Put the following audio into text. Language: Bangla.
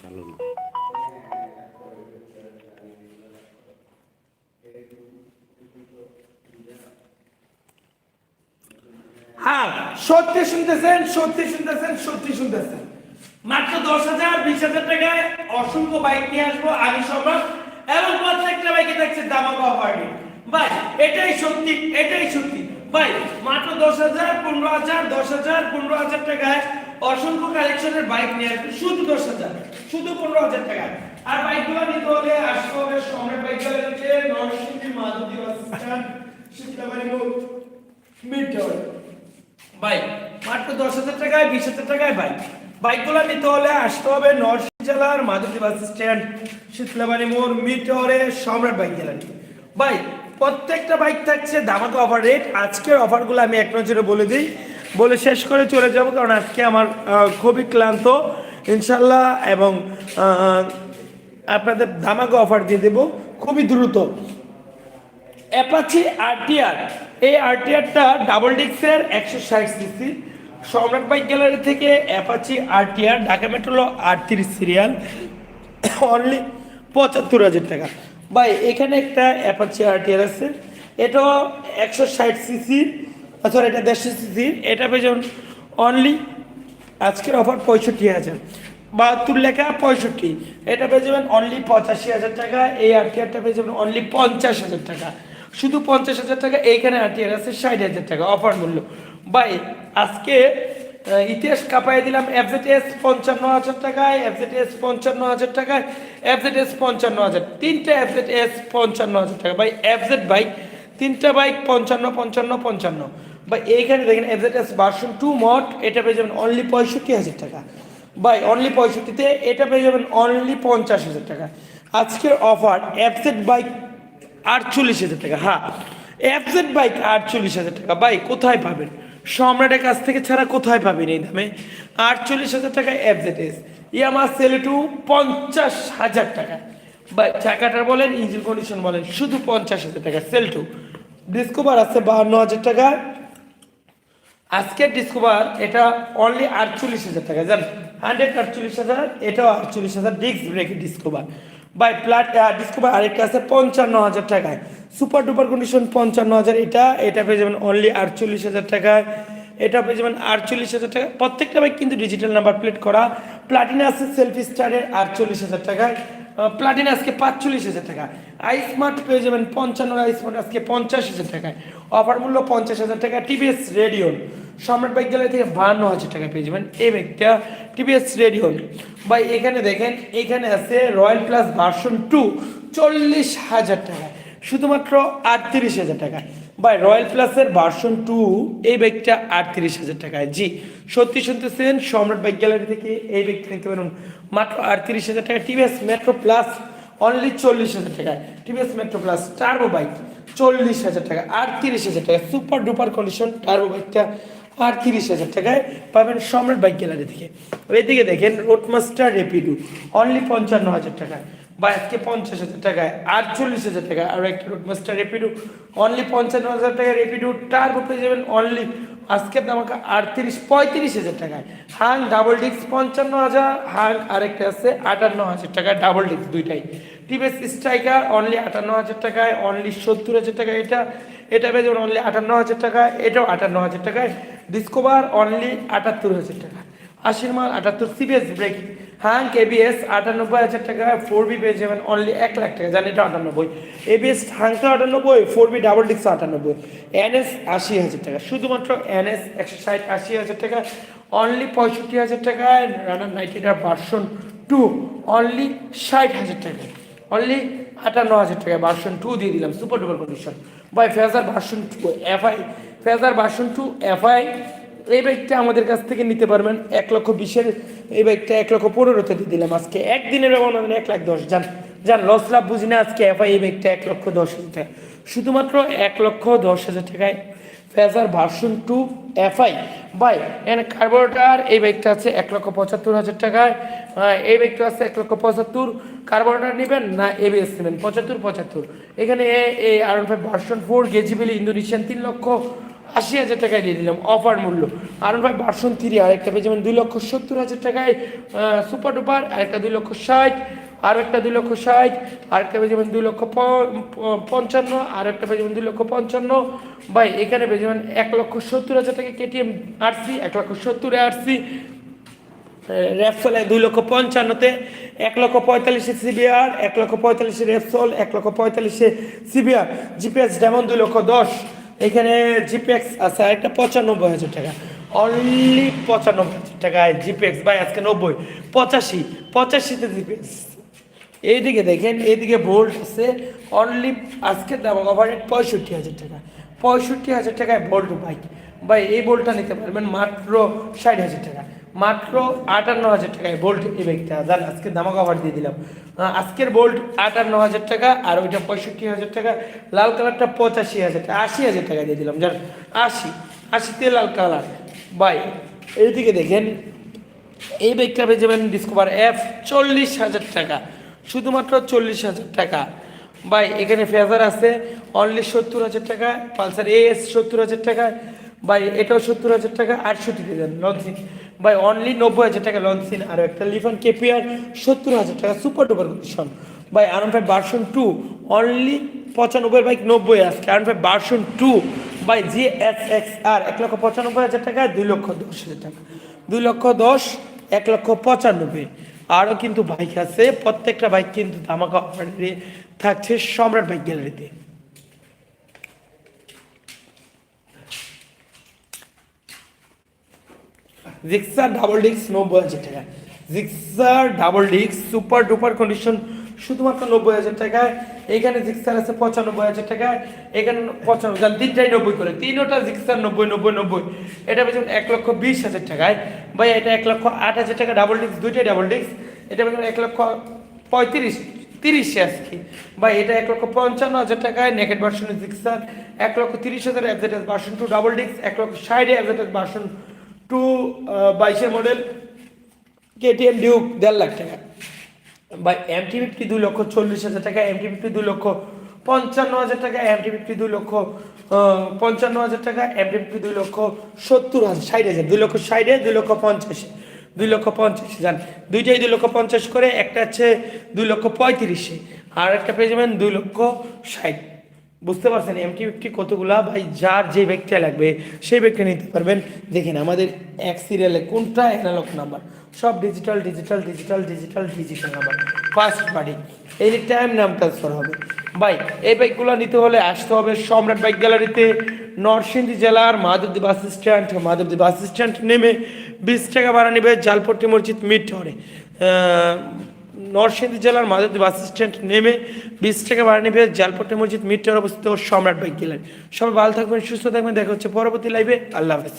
চালু না। হ্যাঁ সত্যি শুনতেছেন সত্যি শুনতেছেন সত্যি শুনতেছেন। মাত্র দশ হাজার, বিশ হাজার টাকায় অসংখ্য বাইক নিয়ে আসব আগে সম্ভব এবং প্রত্যেকটা বাইকে থাকছে দামাকা অফারটি ভাই, এটাই সত্যি এটাই সত্যি। ভাই, মাত্র দশ হাজার, পনেরো হাজার, দশ হাজার, পনেরো হাজার টাকায় অসংখ্য কালেকশনের বাইক নিয়ে আসবে শুধু দশ হাজার শুধু পনেরো হাজার টাকায় আর বাইকগুলো নিতে হলে আসতে হবে সম্রাট বাইক গ্যালারিতে নরসিংদী মাধবী বাস স্ট্যান্ড শীতলাবাড়ি মোড় মিড টাওয়ার বাইক, মাত্র দশ হাজার টাকায়, বিশ হাজার টাকায় বাইক। বাইকগুলো নিতে হলে আসতে হবে নরসিংহ জেলার মাধবদী বাস স্ট্যান্ড শীতলাবাড়ি মোড় মিটরে সম্রাট বাইক গ্যালারি। বাইক, প্রত্যেকটা বাইক থাকছে ধামাকা অফার রেট আজকের অফারগুলো আমি এক নজরে বলে দিই। বলে শেষ করে চলে যাব, কারণ আজকে আমার খুবই ক্লান্ত। ইনশাল্লাহ এবং আপনাদের ধামাকা অফার দিয়ে দেবো। খুবই দ্রুত। অ্যাপাচি আরটিআর এই আরটিআরটা ডাবল ডিক্সের একশো ষাট সিসি সম্রাট বাইক গ্যালারি থেকে অ্যাপাচি আরটিআর ঢাকা মেট্রোলো আটত্রিশ সিরিয়াল অনলি পঁচাত্তর হাজার টাকা। ভাই, এখানে একটা অ্যাপাচি আরটিআর আছে। এটাও একশো ষাট সিসি সরি এটা দেড়শো সিসির এটা পেয়ে যেমন অনলি আজকের অফার পঁয়ষট্টি হাজার। বাহাত্তর লেখা পঁয়ষট্টি। এটা পেয়ে যাবেন অনলি পঁচাশি হাজার টাকা, এই আরটিআরটা পেয়ে যাবেন অনলি পঞ্চাশ হাজার টাকা। শুধু পঞ্চাশ হাজার টাকা, এইখানে আরটিআর আছে ষাট হাজার টাকা অফার মূল্য। বাই আজকে ইতিহাস কাঁপাই দিলাম এফজেডএস পঞ্চান্ন হাজার টাকায় এফজেডএস পঞ্চান্ন হাজার টাকায় এফজেডএস পঞ্চান্ন হাজার। তিনটা এফজেডএস পঞ্চান্ন হাজার টাকা। ভাই এফজেড বাইক তিনটা বাইক, পঞ্চান্ন পঞ্চান্ন পঞ্চান্ন। বা এইখানে দেখেন এফজেডএস ভার্সন টু মট এটা পেয়ে যাবেন অনলি পঁয়ষট্টি হাজার টাকা। বাই অনলি পঁয়ষট্টিতে এটা পেয়ে যাবেন অনলি পঞ্চাশ হাজার টাকা। আজকের অফার এফজেড বাইক আটচল্লিশ হাজার টাকা। হ্যাঁ এফজেড বাইক আটচল্লিশ হাজার টাকা। বাই কোথায় পাবেন? সম্রাটের কাছ থেকে ছাড়া কোথায় পাবেন এই দামে? আটচল্লিশ হাজার টাকা এফজেড এস ইয়ামা সেলে টু পঞ্চাশ হাজার টাকা। বা চাকাটার বলেন ইঞ্জিন কন্ডিশন বলেন, শুধু পঞ্চাশ হাজার টাকা সেল টু ডিসকোভার আছে বাহান্ন হাজার টাকা। আজকের ডিসকোভার এটা অনলি আটচল্লিশ হাজার টাকা। জান হান্ড্রেড আটচল্লিশ হাজার, এটাও আটচল্লিশ হাজার ডিস্ক ব্রেক ডিসকোভার বাই প্লাট ডিসকোভার আরেকটা আছে পঞ্চান্ন হাজার টাকায়। সুপার ডুপার কন্ডিশন পঞ্চান্ন হাজার, এটা এটা পেয়ে যাবেন অনলি আটচল্লিশ হাজার টাকায়। এটা পেয়ে যাবেন আটচল্লিশ হাজার টাকা প্রত্যেকটা বাইক কিন্তু ডিজিটাল নাম্বার প্লেট করা। প্লাটিনা আছে সেলফি স্টারের আটচল্লিশ হাজার টাকায়। প্লাটিনা আজকে পাঁচচল্লিশ হাজার টাকা। আই স্মার্ট পেয়ে যাবেন পঞ্চান্ন আই স্মার্ট আজকে পঞ্চাশ হাজার টাকায়। অফার মূল্য পঞ্চাশ হাজার টাকা। টিভিএস রেডিওন সম্রাট বাইক গ্যালারি থেকে বাহান্ন হাজার টাকা পেয়ে যাবেন। এই ব্যাগটা টিভিএস রেডিওন বা এখানে দেখেন, এখানে আছে রয়্যাল প্লাস ভার্সন টু চল্লিশ হাজার টাকা শুধুমাত্র আটত্রিশ হাজার টাকা বাই রয়্যাল প্লাসের ভার্সন টু এই বাইকটা আটত্রিশ হাজার টাকায়। জি, সত্যি শুনতেছেন, সম্রাট বাইক গ্যালারি থেকে এই ব্যাগটা নিতে পারেন। মাত্র আটত্রিশ হাজার টাকা টিভিএস মেট্রো প্লাস অনলি চল্লিশ হাজার টাকায়। TVS Metro Plus Turbo bike চল্লিশ হাজার টাকা, আটত্রিশ হাজার টাকা। সুপার ডুপার কন্ডিশন টার্বো বাইকটা আটত্রিশ হাজার টাকায় পাবেন সম্রাট বাইক গ্যালারি থেকে। এদিকে দেখেন রোডমাস্টার রেপিডু অনলি পঞ্চান্ন হাজার টাকায়। বা আজকে পঞ্চাশ হাজার টাকায়, আটচল্লিশ হাজার টাকা আর একটা রোডমাস্টার রেপিডু অনলি পঞ্চান্ন হাজার টাকা রেপিডু টার্বো পেয়ে যাবেন অনলি আজকের দাম আটত্রিশ, পঁয়ত্রিশ হাজার টাকায়। হাং ডাবল ডিস্ক পঞ্চান্ন হাজার হাং আরেকটা আছে, আটান্ন হাজার টাকা ডাবল ডিস্ক দুইটাই। টিভিএস স্ট্রাইকার অনলি আটান্ন হাজার টাকায় অনলি সত্তর হাজার টাকা এটা। এটা পেয়ে যাবেন অনলি আটান্ন হাজার টাকায়, এটাও আটান্ন হাজার টাকায়। ডিসকোভার অনলি আটাত্তর হাজার টাকা আশির মাল আটাত্তর সিবিএস ব্রেকিং হ্যাঁ কেবিএস আটানব্বই হাজার টাকা ফোর বি পেয়ে যাবেন অনলি এক লাখ টাকা, জানি এটা আটানব্বই। এবিএস হাংটা আটানব্বই ফোর বি ডাবল ডিক্স আটানব্বই। এনএস আশি হাজার টাকা, শুধুমাত্র এনএস একশো ষাট, আশি হাজার টাকা। অনলি পঁয়ষট্টি হাজার টাকায় রানার নাইনটিটার ভার্সন টু অনলি ষাট হাজার টাকা। অনলি আটান্ন হাজার টাকা ভার্সন টু দিয়ে দিলাম super duper condition by Fazer version two FI Fazer version two FI এই বাইকটা আমাদের কাছ থেকে নিতে পারবেন এক লক্ষ বিশের এই বাইকটা এক লক্ষ পনেরোতে দিয়ে দিলাম আজকে। একদিনের ব্যবধান এক লাখ দশ। যান যান, লস লাভ বুঝি না আজকে এফআই এই বাইকটা এক লক্ষ দশ হাজার টাকা শুধুমাত্র এক লক্ষ দশ হাজার টাকায় ফেজার ভার্সন টু এফআই বাই এখানে কার্বোরেটার। এই বাইকটা আছে এক লক্ষ পঁচাত্তর হাজার টাকায়। এই বাইকটা আছে এক লক্ষ পঁচাত্তর। কার্বোরেটার নেবেন না এবিএস নেবেন? পঁচাত্তর পঁচাত্তর। এখানে এই আর ফাইভ ভার্সন ফোর গেজিবিলি ইন্দোনেশিয়ান তিন লক্ষ। আশি হাজার টাকায় দিয়ে দিলাম অফার মূল্য। আর ভাই ভার্সন থ্রি আরেকটা পেয়ে যাবেন দুই লক্ষ সত্তর হাজার টাকায় সুপার ডুপার আরেকটা দুই লক্ষ ষাট আর একটা দুই লক্ষ ষাট, আরেকটা পেয়ে যাবেন দুই লক্ষ পঞ্চান্ন আর একটা পেয়ে যাবেন দুই লক্ষ পঞ্চান্ন। ভাই, এখানে পেয়ে যাবেন এক লক্ষ সত্তর হাজার টাকা কেটিএম আরসি এক লক্ষ সত্তরে আরসি র্যাপসোলে দুই লক্ষ পঞ্চান্নতে, এক লক্ষ পঁয়তাল্লিশে সিবিআর এক লক্ষ পঁয়তাল্লিশে র্যাপসোল এক লক্ষ পঁয়তাল্লিশে সিবিআর জিপিএস যেমন দুই লক্ষ দশ। এখানে জিপিএক্স আছে একটা পঁচানব্বই হাজার টাকা। অনলি পঁচানব্বই হাজার টাকায় জিপিএক্স ভাই, আজকে নব্বই। পঁচাশি, পঁচাশিতে জিপিএক্স এইদিকে দেখেন, এইদিকে ভোল্ট আছে। অনলি আজকে দাম ওভারেট পঁয়ষট্টি হাজার টাকা। পঁয়ষট্টি হাজার টাকায় ভোল্ট বাইক ভাই, এই বোল্টটা নিতে পারবেন মাত্র ষাট হাজার টাকা। মাত্র আটান্ন হাজার টাকায় বোল্ট এই বাইকটা। জান, আজকে দামা কভার দিয়ে দিলাম। আজকের বোল্ট আটান্ন হাজার টাকা, আর ওইটা পঁয়ষট্টি হাজার টাকা, লাল কালারটা পঁচাশি হাজার টাকা, আশি হাজার টাকা দিয়ে দিলাম। জান, আশি, আশিতে লাল কালার। ভাই, এইদিকে দেখেন, এই বাইকটা পেয়ে যাবেন ডিসকভার এফ চল্লিশ হাজার টাকা, শুধুমাত্র চল্লিশ হাজার টাকা। বাই এখানে ফেজার আছে অনলি সত্তর হাজার টাকা পালসার এ এস সত্তর হাজার টাকা বাই এটাও সত্তর হাজার টাকা আটষট্টি দেন লঞ্চিং ভাই অনলি নব্বই হাজার টাকা লঞ্চিং আর একটা লিফন কেপিআর, সত্তর হাজার টাকা সুপার ডুপার কন্ডিশন ভাই আরন ফাইভ ভার্সন টু অনলি পঁচানব্বই বাইক নব্বই আজকে। আরন five version two by G S X R এক লক্ষ পঁচানব্বই হাজার টাকা, দুই লক্ষ দশ হাজার টাকা। দুই লক্ষ দশ, এক লক্ষ পঁচানব্বই। আরও কিন্তু বাইক আছে, প্রত্যেকটা বাইক কিন্তু ধামাকা অফারে থাকছে সম্রাট বাইক গ্যালারিতে জিক্সার ডাবল ডিস্ক নব্বই হাজার টাকা। Gixxer double disc super duper condition শুধুমাত্র নব্বই হাজার টাকায়। এখানে জিক্সার আছে পঁচানব্বই হাজার টাকায়। এখানে পঁচানব্বই যান তিনটাই নব্বই করে। তিনোটা জিক্সার নব্বই নব্বই নব্বই। এটা পেয়েছেন এক লক্ষ বিশ হাজার টাকায়। ভাই এটা এক লক্ষ আট হাজার টাকা ডাবল ডিস্ক দুইটাই ডাবল ডিস্ক এটা পেয়েছেন এক লক্ষ পঁয়ত্রিশ, তিরিশে আজকে। ভাই, এটা এক লক্ষ পঞ্চান্ন হাজার টাকায়। নেকেট ভার্সনের জিক্সার এক লক্ষ তিরিশ হাজার অ্যাভজেটাস ভার্সন টু ডাবল ডিস্ক এক লক্ষ ষাটে অ্যাভজেটাস ভার্সন টু বাইশের মডেল কেটিএম ডিউক দেড় লাখ টাকা। বা এমটি ফিফটি দুই লক্ষ চল্লিশ হাজার টাকা এমটি ফিফটি দুই লক্ষ পঞ্চান্ন হাজার টাকা এমটি ফিফটি দুই লক্ষ পঞ্চান্ন হাজার টাকা এমটি ফিফটি দুই লক্ষ সত্তর হাজার, ষাট হাজার, দুই লক্ষ ষাটে দুই লক্ষ পঞ্চাশ দুই লক্ষ পঞ্চাশ যান দুইটাই দুই লক্ষ পঞ্চাশ করে, একটা আছে দুই লক্ষ পঁয়ত্রিশে আর একটা পেয়ে যাবেন দুই লক্ষ ষাট বুঝতে পারছেন এমটি ফিফটি কতগুলা? ভাই, যার যে ব্যক্তিটা লাগবে, সেই ব্যক্তি নিতে পারবেন। দেখেন, আমাদের এক সিরিয়ালে কোনটা অ্যানালগ নাম্বার সব digital digital digital digital digital number first party এই টাইম নাম ট্রান্সফার হবে। ভাই, এই বাইকগুলো নিতে হলে আসতে হবে সম্রাট বাইক গ্যালারিতে নরসিংদী জেলার Madhabdi bus stand Madhabdi bus stand নেমে বিশ টাকা ভাড়া নেবে জালপট্টি মসজিদ মিড টাউনে নরসিংদী জেলার মাধবদী বাস স্ট্যান্ড নেমে বিশ থেকে ভাড়া নেবে জালপট্টি মসজিদ মিড অবস্থিত সম্রাট বাইক গেলেন। সবাই ভালো থাকবেন, সুস্থ থাকবেন, দেখা হচ্ছে পরবর্তী লাইভে আল্লাহ হাফেজ।